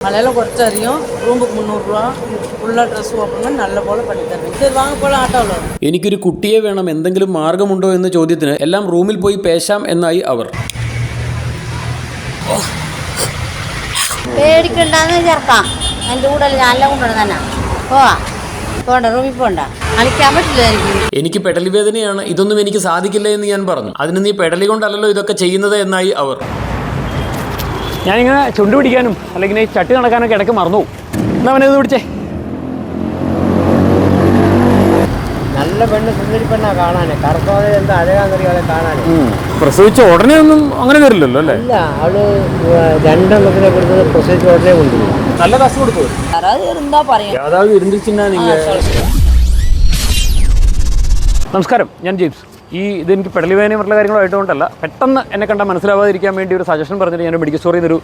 அதெல்லாம் குறைச்சறியும் ரூமுக்கு முந்நூறுரூவா ஃபுல்லாக ட்ரெஸ் ஓப்பன் நல்ல போல் பண்ணி தருவேன் சரி வாங்க போகலாம் ஆட்டோவில் എനിക്കൊരു കുട്ടിയെ വേണം എന്തെങ്കിലും മാർഗമുണ്ടോ എന്ന ചോദ്യത്തിന് എല്ലാം റൂമിൽ പോയി പേശാം എന്നായി അവർ പേടിക്കണ്ടെന്ന് ചേർക്കാം എൻ്റെ കൂടെ നല്ല കൊണ്ടുവന്ന് തന്നെ പോവാ പോണ്ട റൂമിൽ പോണ്ട കളിക്കാൻ പറ്റില്ല എനിക്ക് എനിക്ക് പെടലി വേദനയാണ് ഇതൊന്നും എനിക്ക് സാധിക്കില്ല എന്ന് ഞാൻ പറഞ്ഞു അതിന് നീ പെടലി കൊണ്ടല്ലല്ലോ ഇതൊക്കെ ചെയ്യുന്നത് എന്നായി അവർ ഞാനിങ്ങനെ ചുണ്ട് പിടിക്കാനും അല്ലെങ്കിൽ ഈ ചട്ടി നടക്കാനൊക്കെ ഇടയ്ക്ക് മറന്നു എന്നാ അവനെ പിടിച്ചേ? നല്ല പെണ്ണ് സുന്ദരി പെണ്ണാ കാണാനെ. കറുപ്പാതെ എന്താ അഴകാന്നറിയാതെ പ്രസവിച്ച ഉടനെ ഒന്നും അങ്ങനെ വരില്ലല്ലോ അല്ലേ? ഇല്ല അവൾ രണ്ടെണ്ണത്തിനെ കൊടുത്തത് പ്രസവിച്ച ഉടനെ കൊണ്ടുപോകും നല്ല കാശ് കൊടുത്തു. നമസ്കാരം ഞാൻ ജെയിംസ്. ഈ ഇതെനിക്ക് പെടലി വേദനയും മറ്റുള്ള കാര്യങ്ങളായിട്ടുകൊണ്ടല്ല പെട്ടെന്ന് എന്നെ കണ്ടാൽ മനസ്സിലാവാതിരിക്കാൻ വേണ്ടി ഒരു സജഷൻ പറഞ്ഞിട്ട് ഞാൻ മെഡിക്കൽ സ്റ്റോറിൽ നിന്ന്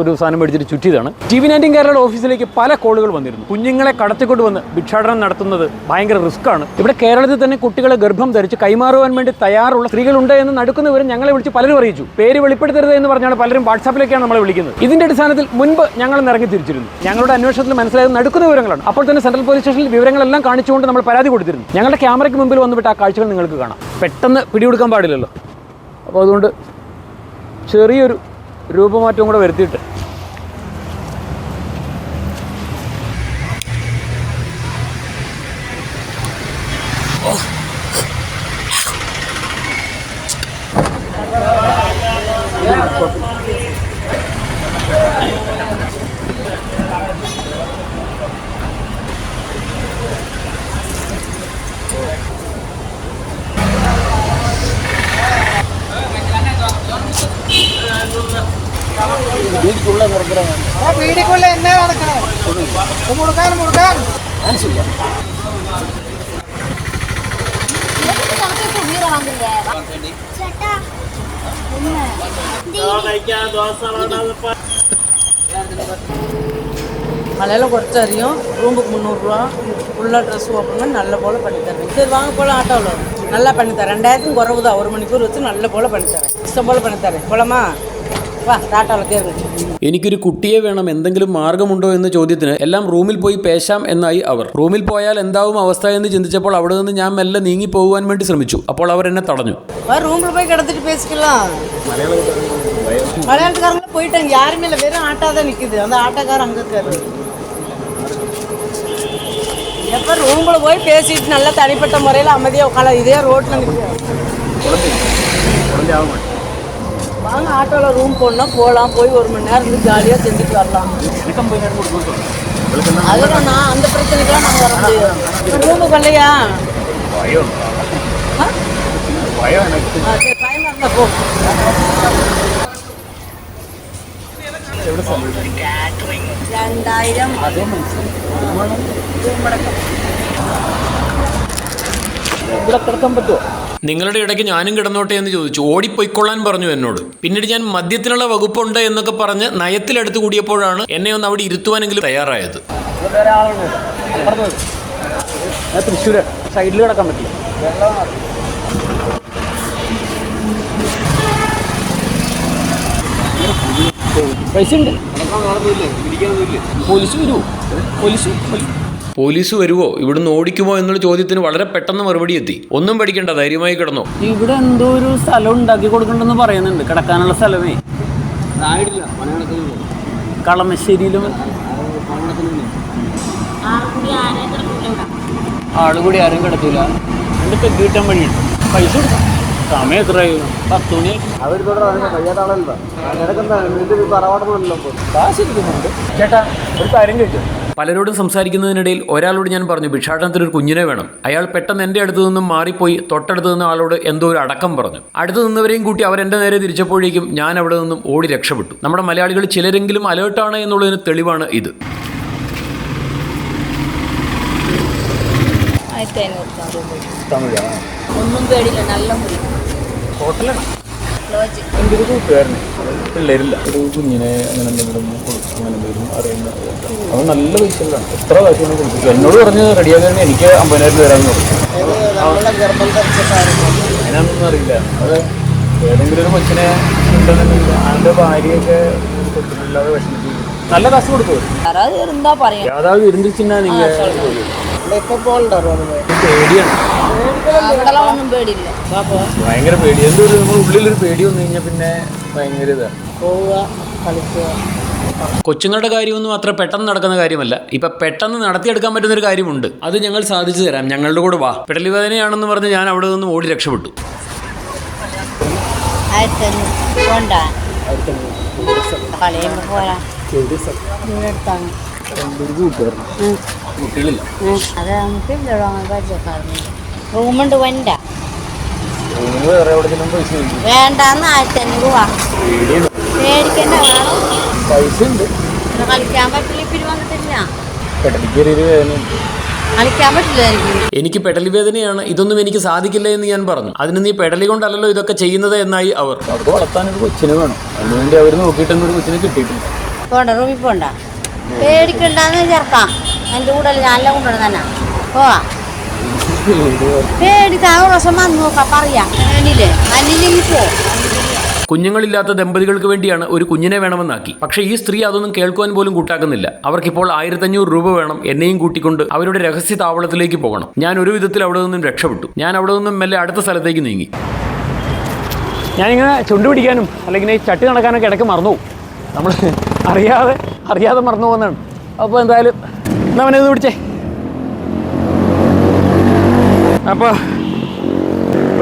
ഒരു സാധനം മേടിച്ചിട്ട് ചുറ്റിയതാണ് ടി വി നയന്റീൻ കേരളയുടെ ഓഫീസിലേക്ക് പല കോളുകൾ വന്നിരുന്നു. കുഞ്ഞുങ്ങളെ കടത്തിക്കൊണ്ട് വന്ന് ഭിക്ഷാടനം നടത്തുന്നത് ഭയങ്കര റിസ്ക്കാണ് ഇവിടെ കേരളത്തിൽ തന്നെ കുട്ടികളെ ഗർഭം ധരിച്ച് കൈമാറുവാൻ വേണ്ടി തയ്യാറുള്ള സ്ത്രീകളുണ്ട് എന്ന് നടക്കുന്ന വിവരം ഞങ്ങളെ വിളിച്ച് പലരും അറിയിച്ചു. പേര് വെളിപ്പെടുത്തരുത് എന്ന് പറഞ്ഞാണ് പലരും വാട്സാപ്പിലേക്കാണ് നമ്മളെ വിളിക്കുന്നത്. ഇതിന്റെ അടിസ്ഥാനത്തിൽ മുൻപ് ഞങ്ങൾ ഇറങ്ങി തിരിച്ചിരുന്നു. ഞങ്ങളുടെ അന്വേഷണത്തിൽ മനസ്സിലായത് നടക്കുന്ന വിവരങ്ങളാണ്. അപ്പോൾ തന്നെ സെൻട്രൽ പോലീസ് സ്റ്റേഷനിൽ വിവരങ്ങളെല്ലാം കാണിച്ചുകൊണ്ട് നമ്മൾ പരാതി കൊടുത്തിരുന്നു. ഞങ്ങളുടെ ക്യാമറയ്ക്ക് മുമ്പിൽ വന്നുവിട്ട് ആ കാഴ്ചകൾ നിങ്ങൾക്ക് കാണാം. പെട്ടെന്ന് പിടികൊടുക്കാൻ പാടില്ലല്ലോ. അപ്പോൾ അതുകൊണ്ട് ചെറിയൊരു രൂപമാറ്റം കൂടെ വരുത്തിയിട്ട് வீட்டுக்குள்ளே முறைக்கிறாங்க வீடுக்குள்ளே என்ன நடக்கணும்? முழுக்கான் முழுக்கான் சொல்லுங்க. மலையில குறைச்சி அறியும் ரூமுக்கு முந்நூறுரூவா ஃபுல்லாக ட்ரெஸ் ஓப்பனுங்க நல்ல போல் பண்ணித்தரேன் சரி வாங்க போல் ஆட்டோவில் நல்லா பண்ணித்தரேன் ரெண்டாயிரத்துக்கும் குறவு தான் ஒரு மணிக்கூர் வச்சு நல்ல போல் பண்ணித்தரேன் இஷ்டம் போல் பண்ணித்தரேன் போலமா? എനിക്കൊരു കുട്ടിയെ വേണം എന്തെങ്കിലും മാർഗമുണ്ടോ എന്ന ചോദ്യത്തിന് എല്ലാം റൂമിൽ പോയി പേശാം എന്നായി അവർ റൂമിൽ പോയാൽ എന്താവും അവസ്ഥ എന്ന് ചിന്തിച്ചപ്പോൾ അവിടെ നിന്ന് ഞാൻ മെല്ലെ നീങ്ങി പോകുവാൻ വേണ്ടി ശ്രമിച്ചു അപ്പോൾ അവർ എന്നെ തടഞ്ഞു வா ரூமில் போய் கிடந்துட்டு பேசிக்கலாம் மலையாளத்துக்காரங்கள போயிட்டாங்க யாருமே இல்லை வெறும் ஆட்டோ தான் நிற்குது அந்த ஆட்டோக்காரர் அங்கே இருக்காரு எப்போ ரூமில் போய் பேசிட்டு நல்லா தனிப்பட்ட முறையில் அமைதியாக உட்காந்து இதே ரோட்டில் நிற்கும் வாங்க ஆட்டோவில் ரூம் போடணும் போகலாம் போய் ஒரு மணி நேரம் இருந்து ஜாலியாக செஞ்சுட்டு வரலாம் அதெல்லாம் நான் அந்த பிரச்சனைக்கெல்லாம் நாங்கள் வர முடியாது ரூமுக்கு இல்லையா ஆ? ஆ, சரி பயமா இருந்தா போ രണ്ടായിരം ഇവിടെ കിടക്കാൻ പറ്റുമോ നിങ്ങളുടെ ഇടയ്ക്ക് ഞാനും കിടന്നോട്ടെ എന്ന് ചോദിച്ചു. ഓടിപ്പോയിക്കൊള്ളാൻ പറഞ്ഞു എന്നോട്. പിന്നീട് ഞാൻ മദ്യത്തിനുള്ള വകുപ്പുണ്ട് എന്നൊക്കെ പറഞ്ഞ് നയത്തിലെടുത്ത് കൂടിയപ്പോഴാണ് എന്നെ ഒന്ന് അവിടെ ഇരുത്തുവാനെങ്കിലും തയ്യാറായത്. തൃശ്ശൂര്. സൈഡിൽ കിടക്കാൻ പറ്റില്ല. പൈസ ഉണ്ട്. പോലീസ് വരുമോ പോലീസ്. പോലീസ് വരുവോ? ഇവിടുന്ന് ഓടിക്കുമോ എന്നുള്ള ചോദ്യത്തിന് വളരെ പെട്ടെന്ന് മറുപടി എത്തി. ഒന്നും പഠിക്കണ്ട ധൈര്യമായി കിടന്നു. ഇവിടെ എന്തോ ഒരു സ്ഥലം ഉണ്ടാക്കി കൊടുക്കണ്ടെന്ന് പറയുന്നുണ്ട്. കിടക്കാനുള്ള സ്ഥലമേ. കളമശ്ശേരിയിലും ആൾ കൂടി ആരും കിടത്തില്ല എന്റെ പെഗ് കിട്ടാൻ വഴിയുണ്ട്. പൈസ കൊടുക്കാം. സമയം എത്രയായി? പത്ത് മണി. കാശ് ഇരിക്കുന്നുണ്ട് ചേട്ടാ ഒരു കാര്യം ചോദിച്ചു പലരോടും സംസാരിക്കുന്നതിനിടയിൽ ഒരാളോട് ഞാൻ പറഞ്ഞു ഭിക്ഷാടനത്തിന് ഒരു കുഞ്ഞിനെ വേണം. അയാൾ പെട്ടെന്ന് എന്റെ അടുത്ത് നിന്നും മാറിപ്പോയി തൊട്ടടുത്ത് നിന്ന് ആളോട് എന്തോ ഒരു അടക്കം പറഞ്ഞു. അടുത്ത് നിന്നവരെയും കൂട്ടി അവരെന്റെ നേരെ തിരിച്ചപ്പോഴേക്കും ഞാൻ അവിടെ നിന്നും ഓടി രക്ഷപ്പെട്ടു. നമ്മുടെ മലയാളികൾ ചിലരെങ്കിലും അലേർട്ടാണ് എന്നുള്ളതിന് തെളിവാണ് ഇത്. ഒന്നും പേടില്ല നല്ല മുറി ഹോട്ടലാണ്? ലോജ് എന്റെ ഒരു കൂട്ടുകാരനെ? പിള്ളേരില്ല. ഒരു കുഞ്ഞിനെ അങ്ങനെ എന്തെങ്കിലും കൊടുക്കും അങ്ങനെ എന്തെങ്കിലും അറിയുന്ന നല്ല പൈസകളാണ് എത്ര കാശിനെ കൊടുക്കും. എന്നോട് പറഞ്ഞ് റെഡിയാക്കാൻ എനിക്ക് അമ്പതിനായിരം തരാമെന്ന് പറഞ്ഞു. അതിനാണെന്നും അറിയില്ല. അത് ഏതെങ്കിലും ഒരു കൊച്ചിനെ ഉണ്ടെന്നുണ്ടെങ്കിൽ അവന്റെ ഭാര്യയൊക്കെ തൊട്ടിട്ടില്ലാതെ വിഷമിച്ചു നല്ല കാശ് കൊടുക്കും യാതാവ് ഇരുന്നിച്ചിന്നാ നിങ്ങൾ പേടിയാണ്. ഭയങ്കര പേടി. എന്തോ നമ്മൾ ഉള്ളിലൊരു പേടി വന്നു കഴിഞ്ഞാൽ പിന്നെ ഭയങ്കര ഇതാണ് പോവുക കളിക്കുക. കൊച്ചുങ്ങളുടെ കാര്യമൊന്നും അത്ര പെട്ടെന്ന് നടക്കുന്ന കാര്യമല്ല. ഇപ്പൊ പെട്ടെന്ന് നടത്തിയെടുക്കാൻ പറ്റുന്ന ഒരു കാര്യമുണ്ട്. അത് ഞങ്ങൾ സാധിച്ചു തരാം. ഞങ്ങളുടെ കൂടെ വാ. പെടലി വേദനയാണെന്ന് പറഞ്ഞ് ഞാൻ അവിടെ നിന്ന് ഓടി രക്ഷപ്പെട്ടു. കളിയുമ്പോ പോരാ. കുട്ടികളില്ല. അത് നമുക്ക് റൂമുണ്ട് വണ്ട വേണ്ടാന്ന് ആയിരത്തി അഞ്ഞൂറ് മേടിക്കണ്ട പൈസ ഉണ്ട്. ഇവിടെ കളിക്കാൻ പറ്റില്ല ഇപ്പിരി വന്നിട്ടില്ല. കളിക്കാൻ എനിക്ക് പെടലി വേദനയാണ് ഇതൊന്നും എനിക്ക് സാധിക്കില്ല എന്ന് ഞാൻ പറഞ്ഞു. അതിന് നീ പെടലി കൊണ്ടല്ലല്ലോ ഇതൊക്കെ ചെയ്യുന്നത് എന്നായി അവർ. അവർക്ക് വളർത്താനൊരു കൊച്ചിനെ വേണം. അവർ നോക്കിയിട്ടൊന്നും ഒരു കൊച്ചിനെ കിട്ടിയിട്ടില്ല. പോണ്ട റൂമിൽ പോണ്ട. പേടിക്കണ്ടെന്ന് ചേർക്കാം എന്റെ കൂടെ നല്ല കൊണ്ടുവരണം തന്നെ. പോവാ. പേടിക്കാൻ ഒരു ദിവസം വന്ന് നോക്കാം പറയാം വേണ്ടിയില്ലേ അല്ലില്ലെങ്കിൽ പോ. കുഞ്ഞുങ്ങളില്ലാത്ത ദമ്പതികൾക്ക് വേണ്ടിയാണ് ഒരു കുഞ്ഞിനെ വേണമെന്നാക്കി. പക്ഷേ ഈ സ്ത്രീ അതൊന്നും കേൾക്കുവാൻ പോലും കൂട്ടാക്കുന്നില്ല. അവർക്കിപ്പോൾ ആയിരത്തഞ്ഞൂറ് രൂപ വേണം എന്നെയും കൂട്ടിക്കൊണ്ട് അവരുടെ രഹസ്യ താവളത്തിലേക്ക് പോകണം. ഞാൻ ഒരു വിധത്തിൽ അവിടെ നിന്നും രക്ഷപ്പെട്ടു. ഞാൻ അവിടെ നിന്നും മെല്ലെ അടുത്ത സ്ഥലത്തേക്ക് നീങ്ങി. ഞാനിങ്ങനെ ചുണ്ടു പിടിക്കാനും അല്ലെങ്കിൽ ചട്ട് നടക്കാനൊക്കെ ഇടയ്ക്ക് മറന്നു പോകും. നമ്മൾ അറിയാതെ അറിയാതെ മറന്നു പോകുന്നതാണ്. അപ്പോൾ എന്തായാലും എന്നാ അവനെ പിടിച്ചേ. അപ്പോൾ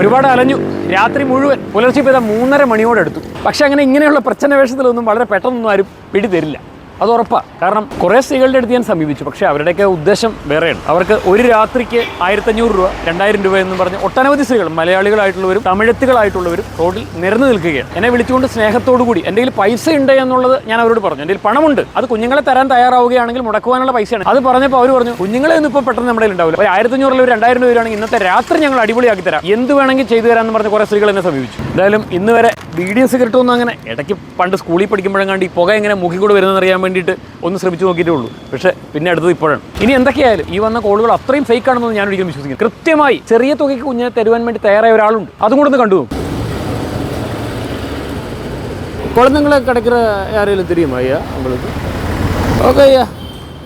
ഒരുപാട് അലഞ്ഞു. രാത്രി മുഴുവൻ പുലർച്ചെ പെയ്ത മൂന്നര മണിയോടെ എടുത്തു പക്ഷെ അങ്ങനെ ഇങ്ങനെയുള്ള പ്രച്ഛന്ന വേഷത്തിലൊന്നും വളരെ പെട്ടെന്നൊന്നും ആരും പിടി തരില്ല അത് ഉറപ്പാണ് കാരണം കുറേ സ്ത്രീകളുടെ അടുത്ത് ഞാൻ സമീപിച്ചു. പക്ഷേ അവരുടെയൊക്കെ ഉദ്ദേശം വേറെയാണ്. അവർക്ക് ഒരു രാത്രിക്ക് ആയിരത്തഞ്ഞൂറ് രൂപ രണ്ടായിരം രൂപ എന്ന് പറഞ്ഞ് ഒട്ടനവധി സ്ത്രീകൾ മലയാളികളായിട്ടുള്ളവരും തമിഴത്തുകളായിട്ടുള്ളവരും റോഡിൽ നിരന്നു നിൽക്കുകയാണ്. എന്നെ വിളിച്ചുകൊണ്ട് സ്നേഹത്തോടു കൂടി എന്റെ കയ്യിൽ പൈസ ഉണ്ട് എന്നുള്ളത് ഞാൻ അവരോട് പറഞ്ഞു. എന്റെ പണമുണ്ട് അത് കുഞ്ഞുങ്ങളെ തരാൻ തയ്യാറാവുകയാണെങ്കിൽ മുടക്കുവാനുള്ള പൈസയാണ്. അത് പറഞ്ഞപ്പോൾ അവർ പറഞ്ഞു കുഞ്ഞുങ്ങളെ ഒന്നും ഇപ്പോൾ പെട്ടെന്ന് നമ്മുടെ ഉണ്ടാവില്ല. ഒരു ആയിരത്തഞ്ഞൂറിൽ ഒരു രണ്ടായിരം രൂപയാണെങ്കിൽ ഇന്നത്തെ രാത്രി ഞങ്ങൾ അടിപൊളിയാക്കി തരാം. എന്ത് വേണമെങ്കിൽ ചെയ്തു തരാമെന്ന് പറഞ്ഞ് കുറേ സ്ത്രീകൾ എന്നെ സമീപിച്ചു. എന്തായാലും ഇന്ന് വരെ വീഡിയോ സിഗരറ്റ് ഒന്നും അങ്ങനെ ഇടയ്ക്ക് പണ്ട് സ്കൂളിൽ പഠിക്കുമ്പോഴെങ്ങാണ്ട് ഈ പുക എങ്ങനെ മുഖി കൂടെ വരുന്നതെന്ന് അറിയാൻ വേണ്ടിയിട്ട് ഒന്ന് ശ്രമിച്ചു നോക്കിയിട്ടേ ഉള്ളൂ പക്ഷേ പിന്നെ അടുത്തത് ഇപ്പോഴാണ് ഇനി എന്തൊക്കെയായാലും ഈ വന്ന കോളുകൾ അത്രയും ഫേക്ക് ആണെന്ന് ഞാൻ ഒരിക്കലും വിശ്വസിക്കുന്നു കൃത്യമായി ചെറിയ തുകയ്ക്ക് കുഞ്ഞിനെ തരുവാൻ വേണ്ടി തയ്യാറായ ഒരാളുണ്ട് അതും കൂടെ ഒന്ന് കണ്ടു നോക്കും குழந்தைங்களை கிடைக்கிற யாரையும் தெரியுமா ஐயா உங்களுக்கு ஓகே ஐயா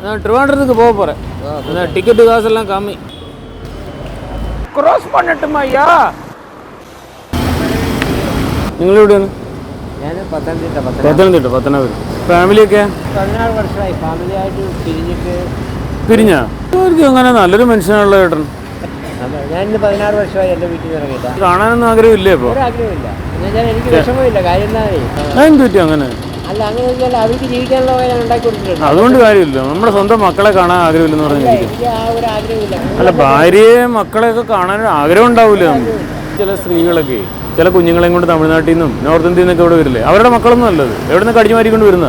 நான் ட்ரிவாண்டத்துக்கு போக போகிறேன் அந்த டிக்கெட்டு காசெல்லாம் கம்மி ക്രോസ് പണിട്ടുമാ ஐயா നിങ്ങളെവിടെയാണ് ഞാൻ പത്തനംതിട്ട പത്തനം പത്തനംതിട്ട പത്തനാപുരം ഫാമിലിയൊക്കെ? പതിനാറ് വർഷമായി. ഫാമിലിയായിട്ട് പിരിഞ്ഞിട്ട് പിരിഞ്ഞ? അങ്ങനെ നല്ലൊരു മനുഷ്യനുള്ള ചേട്ടൻ ഞാനിന്ന് പതിനാറ് വർഷമായി എന്റെ വീട്ടിൽ നിന്ന് ഇറങ്ങിയില്ല കാണാനൊന്നും ആഗ്രഹമില്ലേ ഇപ്പോൾ ആഗ്രഹമില്ല എന്നുവെച്ചാൽ എനിക്ക് വിഷമമില്ല. കാര്യം എന്താ എന്ത് അങ്ങനെ? അല്ല അങ്ങനെ വെച്ചാൽ അവർക്ക് ജീവിക്കാനുള്ള വക ഉണ്ടാക്കി കൊടുത്തിട്ടുണ്ട് അതുകൊണ്ട് കാര്യമില്ല. നമ്മുടെ സ്വന്തം മക്കളെ കാണാൻ ആഗ്രഹമില്ലെന്ന് പറഞ്ഞു ആഗ്രഹമില്ല. അല്ല ഭാര്യയെ മക്കളെയൊക്കെ കാണാൻ ആഗ്രഹം ഉണ്ടാവില്ല ചില സ്ത്രീകളൊക്കെ. ചില കുഞ്ഞുങ്ങളെയും കൊണ്ട് തമിഴ്നാട്ടിൽ നിന്നും നോർത്ത് ഇന്ത്യയിൽ നിന്നൊക്കെ ഇവിടെ വരില്ലേ? അവരുടെ മക്കളൊന്നും നല്ലത്. എവിടെ നിന്ന് കടിച്ചു മാറിക്കൊണ്ട് വരുന്ന?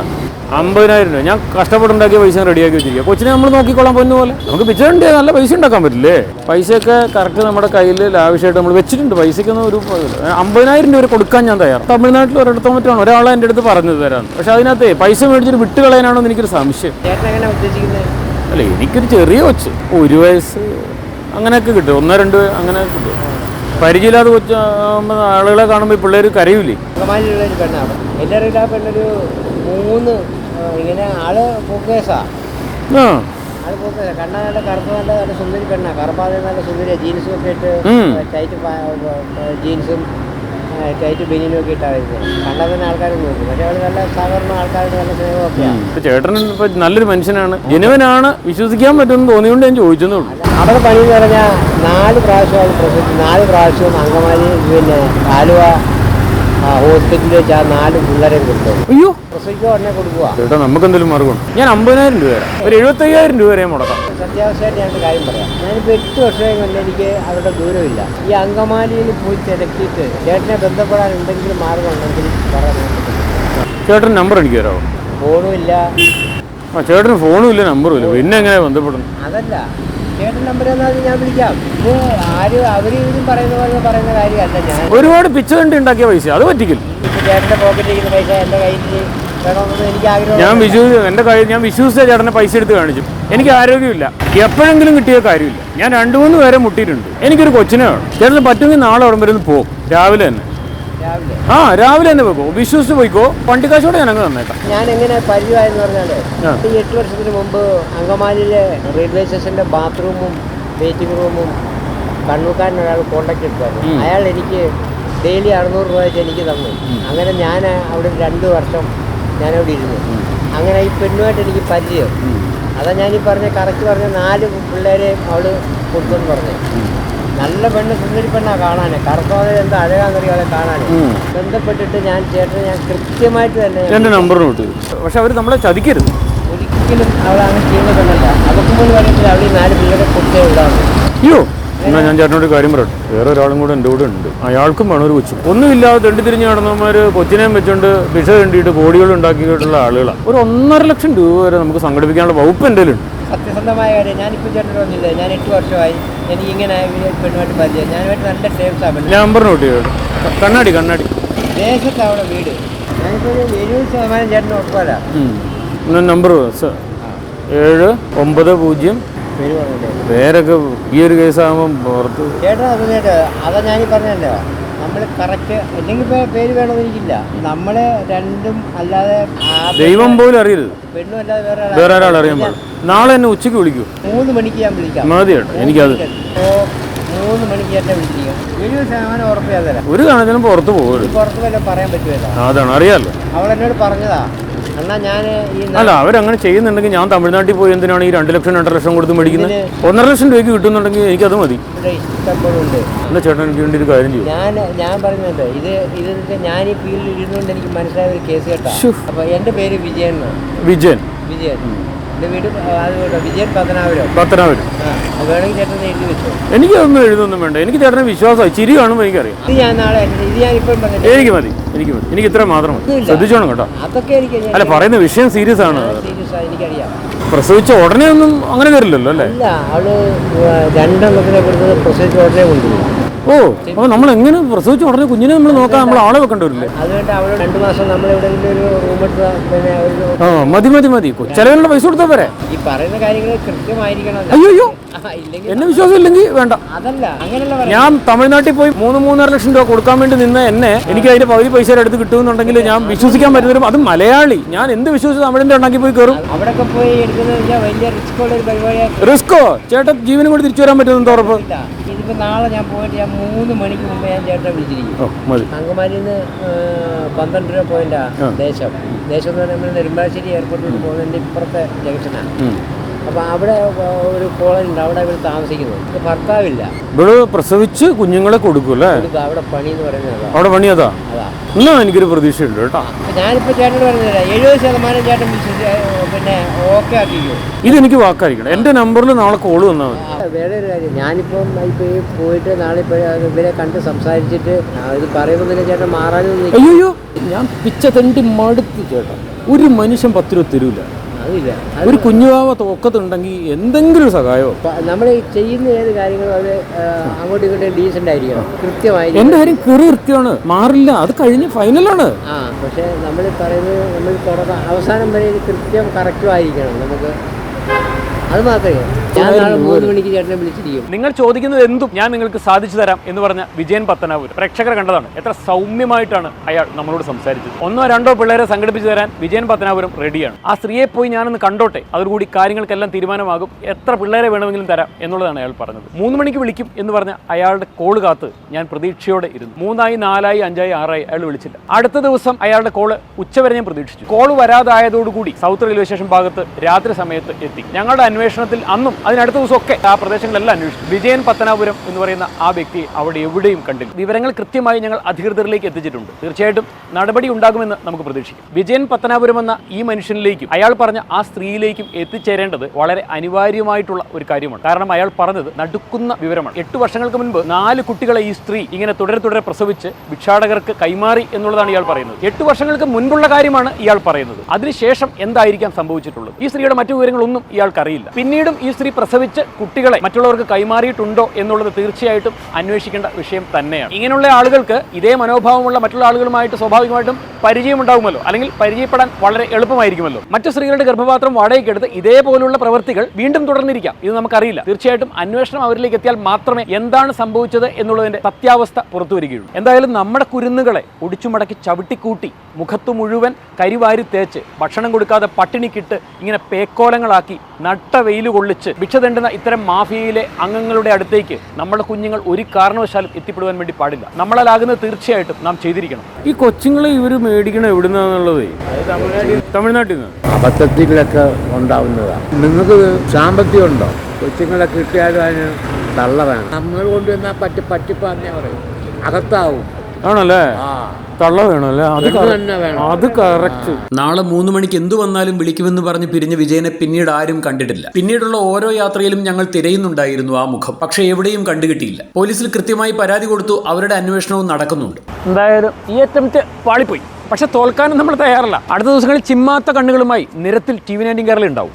അമ്പതിനായിരം രൂപ. ഞാൻ കഷ്ടപ്പെട്ടുണ്ടാക്കിയ പൈസ റെഡിയാക്കി വെച്ചിരിക്കുക. കൊച്ചിനെ നമ്മൾ നോക്കിക്കൊള്ളാൻ പൊന്നു പോലെ. നമുക്ക് പിച്ചുണ്ട് നല്ല പൈസ ഉണ്ടാക്കാൻ പറ്റില്ലേ? പൈസയൊക്കെ കറക്റ്റ് നമ്മുടെ കയ്യിൽ ലാവശ്യമായിട്ട് നമ്മൾ വെച്ചിട്ടുണ്ട്. പൈസയ്ക്കൊന്നും ഒരു. അമ്പതിനായിരം രൂപ വരെ കൊടുക്കാൻ ഞാൻ തയ്യാറ് തമിഴ്നാട്ടിൽ ഒരിടത്തോ മറ്റാണ് ഒരാളെ എന്റെ അടുത്ത് പറഞ്ഞു തരാൻ പക്ഷെ അതിനകത്ത് പൈസ മേടിച്ചിട്ട് വിട്ട് കളയാനാണോ എനിക്കൊരു സംശയം. അല്ല എനിക്കൊരു ചെറിയ കൊച്ച്. ഒരു വയസ്സ് അങ്ങനെയൊക്കെ കിട്ടും. ഒന്നോ രണ്ടോ അങ്ങനെ കിട്ടും. പരിചയമില്ലാതെ കൊച്ചു ആളുകളെ കാണുമ്പോൾ ഈ പിള്ളേർ കരയൂലേ? ഒരു പെണ്ണാണ്. എന്റെ അറിയില്ല ആ പെണ്ണൊരു മൂന്ന് ഇങ്ങനെ ആൾ പൂക്കേസാ. ആ. ആൾ പൂക്കേസാ. കണ്ണ നല്ല കറുത്ത നല്ല നല്ല സുന്ദരി പെണ്ണാ. കറുപ്പാതെ നല്ല സുന്ദരിയാ. ജീൻസും ഒക്കെ ഇട്ട് ടൈറ്റ് ജീൻസും ടൈറ്റ് ബനിയനും ഒക്കെ ഇട്ടാ വരുന്നത് കണ്ടാൽ തന്നെ ആൾക്കാർ നോക്കും പക്ഷേ അവൾ നല്ല സാധാരണ ആൾക്കാരുടെ നല്ല സ്നേഹമൊക്കെയാണ് ചേട്ടൻ ഇപ്പൊ നല്ലൊരു മനുഷ്യനാണ്. ജനുവനാണ് വിശ്വസിക്കാൻ പറ്റുമെന്ന് തോന്നിയോണ്ട് ഞാൻ ഉള്ളൂ. അവിടെ പണി എന്ന് പറഞ്ഞാൽ നാല് പ്രാവശ്യം നാല് പ്രാവശ്യം അങ്കമാലി പിന്നെ ആലുവ ഹോസ്പിറ്റലിൽ വെച്ച് ആ നാല് പിള്ളേരെയും കൊടുത്തു? അയ്യോ. പ്രസവിക്കുക ഉടനെ കൊടുക്കുക. ചേട്ടാ നമുക്ക് എന്തെങ്കിലും മാർഗമുണ്ട് ഞാൻ അമ്പതിനായിരം രൂപ തരാം. ഒരു എഴുപത്തയ്യായിരം രൂപ വരെ മുടക്കാം. സത്യാവസ്ഥയായിട്ട് ഞാൻ കാര്യം പറയാം. ഞാനിപ്പോൾ എട്ട് വർഷമായി കൊണ്ട് എനിക്ക് അവരുടെ ദൂരമില്ല. ഈ അങ്കമാലിയിൽ പോയി തിരക്കിയിട്ട് ചേട്ടനെ ബന്ധപ്പെടാൻ എന്തെങ്കിലും മാർഗം ഉണ്ടെങ്കിൽ പറയാൻ ചേട്ടൻ നമ്പർ എനിക്ക് തരാമോ ഫോണും ഇല്ല. ആ ചേട്ടന് ഫോണും ഇല്ല നമ്പറും ഇല്ല. പിന്നെ എങ്ങനെ ബന്ധപ്പെടുന്നു അതല്ല. ചേട്ടൻ നമ്പർ എന്നാൽ ഞാൻ വിളിക്കാം. ഇത് ആരും അവർ ഇവരും പറയുന്ന പോലെ പറയുന്ന കാര്യമല്ല ഞാൻ. ഒരുപാട് പിച്ച കണ്ടി ഉണ്ടാക്കിയ പൈസ അത് പറ്റിക്കില്ല. ഇപ്പോൾ ചേട്ടന്റെ പോക്കറ്റിൽ ഇരിക്കുന്ന പൈസ എന്റെ കയ്യിൽ വേണമെന്ന് എനിക്ക് ആഗ്രഹം ഞാൻ വിശ്വസിച്ചു എന്റെ കയ്യിൽ ഞാൻ വിശ്വസിച്ച ചേട്ടനെ പൈസ എടുത്ത് കാണിച്ചു. എനിക്ക് ആരോഗ്യമില്ല. എപ്പോഴെങ്കിലും കിട്ടിയ കാര്യമില്ല. ഞാൻ രണ്ടു മൂന്ന് പേരെ മുട്ടിയിട്ടുണ്ട്. എനിക്കൊരു കൊച്ചിനെ വേണം. ചേട്ടന് പറ്റുമെങ്കിൽ നാളെ ഉടമ്പരുന്ന് പോകും. രാവിലെ തന്നെ. ആ രാവിലെ തന്നെ പോയിക്കോ. വിശ്വസിച്ച് പോയിക്കോ. വണ്ടിക്കാശോടെ ഞാൻ അങ്ങ് തന്നേക്കാം ഞാൻ എങ്ങനെ പരിചയമായെന്ന് പറഞ്ഞാൽ ആ. ഈ എട്ട് വർഷത്തിന് മുമ്പ് അങ്കമാലിയിലെ റെയിൽവേ സ്റ്റേഷന്റെ ബാത്റൂമും വെയിറ്റിംഗ് റൂമും കണ്ണൂക്കാരൻ ഒരാൾ കോണ്ടാക്ട് എടുത്തായിരുന്നു അയാൾ എനിക്ക് ഡെയിലി അറുന്നൂറ് രൂപ വെച്ച് എനിക്ക് തന്നു. അങ്ങനെ ഞാൻ അവിടെ രണ്ട് വർഷം ഞാനവിടെ ഇരുന്നു. അങ്ങനെ ഈ പെണ്ണുമായിട്ട് എനിക്ക് പരിചയം. അതാ ഞാൻ ഈ പറഞ്ഞ കറക്റ്റ് പറഞ്ഞ നാല് പിള്ളേരെ അവൾ കൊടുത്തെന്ന് പറഞ്ഞു. നല്ല പെണ്ണ് സുന്ദരി പെണ്ണാ കാണാന്. കറുത്തോതെ എന്താ അഴകാന്നറിയാതെ കാണാന്. ബന്ധപ്പെട്ടിട്ട് ഞാൻ ചേട്ടന് ഞാൻ കൃത്യമായിട്ട് തന്നെ എന്റെ നമ്പർ നോട്ട് പക്ഷെ അവർ നമ്മളെ ചതിക്കരുത്. ഒരിക്കലും അവൾ അങ്ങനെ ചെയ്യുന്ന പെണ്ണല്ല അവർക്ക് പോലും അറിയത്തില്ല അവൾ ഈ നാല് പിള്ളേരെ കൊടുത്തേ ഉണ്ടാവും അയ്യോ എന്നാൽ ഞാൻ ചേട്ടനോട് കാര്യം പറയട്ടെ. വേറെ ഒരാളും കൂടെ എന്റെ കൂടെ ഉണ്ട്. അയാൾക്കും വേണം ഒരു കൊച്ചു. ഒന്നുമില്ലാതെ തെണ്ടി തിരിഞ്ഞ് നടന്നവന്മാർ കൊച്ചിനെയും വെച്ചുകൊണ്ട് വിഷ കണ്ടിട്ട് കോടികൾ ഉണ്ടാക്കിയിട്ടുള്ള ആളുകളാണ് ഒരു ഒന്നര ലക്ഷം രൂപ വരെ നമുക്ക് സംഘടിപ്പിക്കാനുള്ള വകുപ്പ് എന്തെങ്കിലും ഉണ്ട്? സത്യസന്ധമായ കാര്യം. ഞാനിപ്പോൾ ചേട്ടൻ വന്നില്ല ഞാൻ എട്ട് വർഷമായി എനിക്ക് ഇങ്ങനെ പെണ്ണുമായിട്ട് പരിചയം. ഞാനുമായിട്ട് നല്ല സേഫ് പെണ്ണ് നമ്പർ നോട്ട് ചെയ്തു കണ്ണാടി കണ്ണാടി. ദേശത്താണ് അവിടെ വീട്. ഒരു എഴുപത് ശതമാനം ചേട്ടൻ ഉറപ്പല്ല. നമ്പർ നമ്പർ ഏഴ് ഒമ്പത് പൂജ്യം. പേരൊക്കെ ഈ ഒരു കേസാകുമ്പോൾ പുറത്ത് ചേട്ടൻ അത് ഞാനീ പറഞ്ഞല്ലോ നമ്മൾ കറക്റ്റ് അല്ലെങ്കിൽ പേര് വേണമെന്ന് എനിക്കില്ല നമ്മളെ രണ്ടും അല്ലാതെ ദൈവം പോലും അറിയരുത്. പെണ്ണും അല്ലാതെ വേറെ വേറെ ഒരാൾ അറിയാൻ പാടില്ല. നാളെ എന്നെ ഉച്ചയ്ക്ക് വിളിക്കൂ. മൂന്ന് മണിക്ക് ഞാൻ വിളിക്കാം. മതി കേട്ടോ എനിക്കത് മൂന്ന് മണിക്ക് എന്നെ വിളിച്ചിരിക്കും. എഴുപത് ശതമാനം ഉറപ്പ് ഞാൻ തരാം. ഒരു കണക്കിനും പുറത്ത് പോകരുത് പുറത്ത് വല്ലതും പറയാൻ പറ്റുമല്ലോ അതാണ് അറിയാലോ. അവൾ എന്നോട് പറഞ്ഞതാ. അല്ല അവരങ്ങനെ ചെയ്യുന്നുണ്ടെങ്കിൽ ഞാൻ തമിഴ്നാട്ടിൽ പോയി എന്തിനാണ് ഈ രണ്ട് ലക്ഷം രണ്ടര ലക്ഷം കൊടുത്ത് മേടിക്കുന്നത്? ഒന്നര ലക്ഷം രൂപയ്ക്ക് കിട്ടുന്നുണ്ടെങ്കിൽ എനിക്കത് മതി. അല്ല ചേട്ടൻ എനിക്ക് വേണ്ടി ഒരു കാര്യം ചെയ്യും. ഞാൻ ഞാൻ പറയുന്നുണ്ട് ഇത് ഇത് ഞാൻ ഈ ഫീൽഡിൽ ഇരുന്നുകൊണ്ട് എനിക്ക് മനസ്സിലായ ഒരു കേസ് കേട്ടോ. അപ്പൊ എന്റെ പേര് വിജയൻ. വിജയൻ. വിജയൻ. എന്റെ വീട് അത് കേട്ടോ വിജയൻ പത്തനാപുരം. പത്തനാപുരം. ആ അത് വേണമെങ്കിൽ ചേട്ടൻ എഴുതി വെച്ചു. എനിക്കതൊന്നും എഴുതൊന്നും വേണ്ട. എനിക്ക് ചേട്ടനെ വിശ്വാസമായി. ചിരി കാണുമ്പോൾ എനിക്കറിയാം. ഇത് ഞാൻ നാളെ ഇത് ഞാൻ ഇപ്പം എനിക്ക് മതി എനിക്ക് മതി. എനിക്ക് ഇത്ര മാത്രം. ശ്രദ്ധിച്ചോണം കേട്ടോ. അതൊക്കെ എനിക്ക് അല്ല പറയുന്ന വിഷയം സീരിയസ് ആണ്. എനിക്കറിയാം. പ്രസവിച്ച ഉടനെ ഒന്നും അങ്ങനെ വരില്ലല്ലോ അല്ലേ? അവൾ രണ്ടെണ്ണത്തിനെ കൊടുത്തത് പ്രൊസീജർ ഉടനെ കൊണ്ടുപോയി ഓ അപ്പൊ നമ്മൾ എങ്ങനെ പ്രസവിച്ച ഉടനെ കുഞ്ഞിനെ നമ്മൾ നോക്കാൻ നമ്മൾ ആളെ വെക്കേണ്ടി വരില്ലേ? അതുകൊണ്ട് രണ്ടു മാസം നമ്മൾ എവിടെയെങ്കിലും ഒരു റൂം എടുത്ത് പിന്നെ ആ മതി മതി മതി. ചിലവിനുള്ള പൈസ കൊടുത്താൽ പോരെ? ഈ പറയുന്ന കാര്യങ്ങൾ കൃത്യമായിരിക്കണം. അയ്യോ അയ്യോ. ഇല്ലെങ്കിൽ എന്നെ വിശ്വാസം ഇല്ലെങ്കിൽ വേണ്ട. അതല്ല അങ്ങനെയല്ല പറയാം ഞാൻ തമിഴ്നാട്ടിൽ പോയി മൂന്ന് മൂന്നര ലക്ഷം രൂപ കൊടുക്കാൻ വേണ്ടി നിന്ന് എന്നെ എനിക്ക് അതിന്റെ പകുതി പൈസ എടുത്ത് കിട്ടുമെന്നുണ്ടെങ്കിൽ ഞാൻ വിശ്വസിക്കാൻ പറ്റുന്നവരും അത് മലയാളി. ഞാൻ എന്ത് വിശ്വസിച്ച് തമിഴിന്റെ ഉണ്ടാക്കി പോയി കയറും? അവിടെയൊക്കെ പോയി എടുക്കുന്നത് വലിയ റിസ്ക് ഉള്ള ഒരു പരിപാടിയാണ് റിസ്കോ ചേട്ടൻ ജീവനും കൂടി തിരിച്ചു വരാൻ പറ്റുന്ന ഉറപ്പ്? ഇതിപ്പോ നാളെ ഞാൻ പോയിട്ട് ഞാൻ മൂന്ന് മണിക്ക് മുമ്പ് ഞാൻ ചേട്ടനെ വിളിച്ചിരിക്കും. അങ്കമാലിയിൽ നിന്ന് പന്ത്രണ്ട് രൂപ പോയിന്റാ ദേശം. ദേശം എന്ന് പറയുമ്പോൾ നെടുമ്പാശ്ശേരി എയർപോർട്ടിൽ പോകുന്നതിന്റെ ഇപ്പുറത്തെ ജംഗ്ഷനാണ്. അപ്പോൾ അവിടെ ഒരു കോളനി ഉണ്ട്. അവിടെ ഇവർ താമസിക്കുന്നു. ഇത് ഭർത്താവില്ല. ഇവിടെ പ്രസവിച്ച് കുഞ്ഞുങ്ങളെ കൊടുക്കും അല്ലേ? ഇത് അവിടെ പണി എന്ന് പറയുന്നത് അവിടെ പണി അതാ? അതാ. എന്നാ എനിക്കൊരു പ്രതീക്ഷയുണ്ട് കേട്ടോ. ഞാനിപ്പോൾ ചേട്ടനോട് പറഞ്ഞില്ല എഴുപത് ശതമാനം ചേട്ടൻ വിശ്വസി പിന്നെ ഓക്കെ ആക്കിക്കോ ഇതെനിക്ക് വാക്കായിരിക്കണം. എന്റെ നമ്പറിൽ നാളെ കോൾ വന്നാൽ മതി. വേറെ ഒരു കാര്യം. ഞാനിപ്പം ഇപ്പോൾ ഈ പോയിട്ട് നാളെ ഇവരെ കണ്ട് സംസാരിച്ചിട്ട് ഇത് പറയുമ്പോൾ പിന്നെ ചേട്ടൻ മാറാനൊന്നും അയ്യോ ഞാൻ പിച്ച തണ്ടി മടുത്ത് ചേട്ടാ. ഒരു മനുഷ്യൻ പത്ത് രൂപ തരൂല അതില്ല. ഒരു കുഞ്ഞുവാവ തോക്കത്തുണ്ടെങ്കിൽ എന്തെങ്കിലും സഹായമോ? നമ്മൾ ചെയ്യുന്ന ഏത് കാര്യങ്ങളും അത് അങ്ങോട്ടും ഇങ്ങോട്ടും ഡീസന്റ് ആയിരിക്കണം. കൃത്യമായി എന്റെ കാര്യം കീറി കൃത്യമാണ് മാറില്ല. അത് കഴിഞ്ഞ് ഫൈനലാണ് ആ പക്ഷേ നമ്മൾ പറയുന്നത് നമ്മൾ തുടക്കം അവസാനം വരെ കൃത്യം കറക്റ്റും ആയിരിക്കണം. നമുക്ക് അത് മാത്രമേ ഞാൻ നാളെ മൂന്ന് മണിക്ക് ചേട്ടനെ വിളിച്ചിരിക്കും. നിങ്ങൾ ചോദിക്കുന്നത് എന്തും ഞാൻ നിങ്ങൾക്ക് സാധിച്ചു തരാം എന്ന് പറഞ്ഞ വിജയൻ പത്തനാപുരം. പ്രേക്ഷകർ കണ്ടതാണ്. എത്ര സൗമ്യമായിട്ടാണ് അയാൾ നമ്മളോട് സംസാരിച്ചത്. ഒന്നോ രണ്ടോ പിള്ളേരെ സംഘടിപ്പിച്ചു തരാൻ വിജയൻ പത്തനാപുരം റെഡിയാണ്. ആ സ്ത്രീയെ പോയി ഞാനൊന്ന് കണ്ടോട്ടെ? അതോടുകൂടി കാര്യങ്ങൾക്കെല്ലാം തീരുമാനമാകും. എത്ര പിള്ളേരെ വേണമെങ്കിലും തരാം എന്നുള്ളതാണ് അയാൾ പറഞ്ഞത്. മൂന്ന് മണിക്ക് വിളിക്കും എന്ന് പറഞ്ഞ അയാളുടെ കോൾ കാത്ത് ഞാൻ പ്രതീക്ഷയോടെ ഇരുന്നു. മൂന്നായി നാലായി അഞ്ചായി ആറായി അയാൾ വിളിച്ചില്ല. അടുത്ത ദിവസം അയാളുടെ കോൾ ഉച്ചവരെ ഞാൻ പ്രതീക്ഷിച്ചു. കോൾ വരാതായതോടുകൂടി സൗത്ത് റെയിൽവേ സ്റ്റേഷൻ ഭാഗത്ത് രാത്രി സമയത്ത് എത്തി. ഞങ്ങളുടെ അന്വേഷണത്തിൽ അന്നും അതിനടുത്ത ദിവസമൊക്കെ ആ പ്രദേശങ്ങളെല്ലാം അന്വേഷിച്ചു. വിജയൻ പത്തനാപുരം എന്ന് പറയുന്ന ആ വ്യക്തി അവിടെ എവിടെയും കണ്ടില്ല. വിവരങ്ങൾ കൃത്യമായി ഞങ്ങൾ അധികൃതരിലേക്ക് എത്തിച്ചിട്ടുണ്ട്. തീർച്ചയായിട്ടും നടപടി ഉണ്ടാകുമെന്ന് നമുക്ക് പ്രതീക്ഷിക്കാം. വിജയൻ പത്തനാപുരം എന്ന ഈ മനുഷ്യനിലേക്കും അയാൾ പറഞ്ഞ ആ സ്ത്രീയിലേക്കും എത്തിച്ചേരേണ്ടത് വളരെ അനിവാര്യമായിട്ടുള്ള ഒരു കാര്യമാണ്. കാരണം അയാൾ പറഞ്ഞത് നടുക്കുന്ന വിവരമാണ്. എട്ട് വർഷങ്ങൾക്ക് മുൻപ് നാല് കുട്ടികളെ ഈ സ്ത്രീ ഇങ്ങനെ തുടരെ തുടരെ പ്രസവിച്ച് ഭിക്ഷാടകർക്ക് കൈമാറി എന്നുള്ളതാണ് ഇയാൾ പറയുന്നത്. എട്ട് വർഷങ്ങൾക്ക് മുൻപുള്ള കാര്യമാണ് ഇയാൾ പറയുന്നത്. അതിനുശേഷം എന്തായിരിക്കാം സംഭവിച്ചിട്ടുള്ളത്? ഈ സ്ത്രീയുടെ മറ്റു വിവരങ്ങളൊന്നും ഇയാൾക്ക് അറിയില്ല പിന്നീടും ഈ സ്ത്രീ പ്രസവിച്ച് കുട്ടികളെ മറ്റുള്ളവർക്ക് കൈമാറിയിട്ടുണ്ടോ എന്നുള്ളത് തീർച്ചയായിട്ടും അന്വേഷിക്കേണ്ട വിഷയം തന്നെയാണ്. ഇങ്ങനെയുള്ള ആളുകൾക്ക് ഇതേ മനോഭാവമുള്ള മറ്റുള്ള ആളുകളുമായിട്ട് സ്വാഭാവികമായിട്ടും പരിചയമുണ്ടാകുമല്ലോ അല്ലെങ്കിൽ പരിചയപ്പെടാൻ വളരെ എളുപ്പമായിരിക്കുമല്ലോ? മറ്റു സ്ത്രീകളുടെ ഗർഭപാത്രം വാടകയ്ക്കെടുത്ത് ഇതേപോലുള്ള പ്രവൃത്തികൾ വീണ്ടും തുടർന്നിരിക്കാം. ഇത് നമുക്കറിയില്ല. തീർച്ചയായിട്ടും അന്വേഷണം അവരിലേക്ക് എത്തിയാൽ മാത്രമേ എന്താണ് സംഭവിച്ചത് എന്നുള്ളതിന്റെ സത്യാവസ്ഥ പുറത്തു വരികയുള്ളൂ എന്തായാലും നമ്മുടെ കുരുന്നുകളെ ഒടിച്ചുമടക്കി ചവിട്ടിക്കൂട്ടി മുഖത്തു മുഴുവൻ കരിവാരി തേച്ച് ഭക്ഷണം കൊടുക്കാതെ പട്ടിണിക്കിട്ട് ഇങ്ങനെ പേക്കോലങ്ങളാക്കി നട്ട വെയിൽ കൊള്ളിച്ച് ഭിക്ഷ തെണ്ടുന്ന ഇത്തരം മാഫിയയിലെ അംഗങ്ങളുടെ അടുത്തേക്ക് നമ്മുടെ കുഞ്ഞുങ്ങൾ ഒരു കാരണവശാലും എത്തിപ്പെടുവാൻ വേണ്ടി പാടില്ല. നമ്മളാകുന്നത് തീർച്ചയായിട്ടും നാം ചെയ്തിരിക്കണം. ഈ കൊച്ചുങ്ങളെ ഇവർ മേടിക്കണം എവിടുന്നാന്നുള്ളത്? തമിഴ്നാട്ടിൽ നിന്ന്. അബദ്ധത്തിലൊക്കെ ഉണ്ടാവുന്നതാണ് നിങ്ങൾക്ക് സാമ്പത്തികം ഉണ്ടോ? കൊച്ചുങ്ങളെ കിട്ടിയാലും അതിന് തള്ളതാണ് നമ്മൾ കൊണ്ടുവന്നാൽ പറ്റി പറ്റിപ്പാന്നേ പറയും. അകത്താവും. ആണല്ലേ? കള്ള തള്ള വേണമല്ലേ? അത് തന്നെ വേണം. അത് കറക്റ്റ്. നാളെ മൂന്ന് മണിക്ക് എന്തു വന്നാലും വിളിക്കുമെന്ന് പറഞ്ഞ് പിരിഞ്ഞ വിജയനെ പിന്നീട് ആരും കണ്ടിട്ടില്ല. പിന്നീടുള്ള ഓരോ യാത്രയിലും ഞങ്ങൾ തിരയുന്നുണ്ടായിരുന്നു ആ മുഖം. പക്ഷെ എവിടെയും കണ്ടുകിട്ടിയില്ല. പോലീസിൽ കൃത്യമായി പരാതി കൊടുത്തു അവരുടെ അന്വേഷണവും നടക്കുന്നുണ്ട്. എന്തായാലും ഈ അറ്റംപ്റ്റ് പാളിപ്പോയി. പക്ഷെ തോൽക്കാനും നമ്മൾ തയ്യാറല്ല. അടുത്ത ദിവസങ്ങളിൽ ചിമ്മാത്ത കണ്ണുകളുമായി നിരത്തിൽ ടി വി നയന്റീൻ കേരളം ഉണ്ടാവും.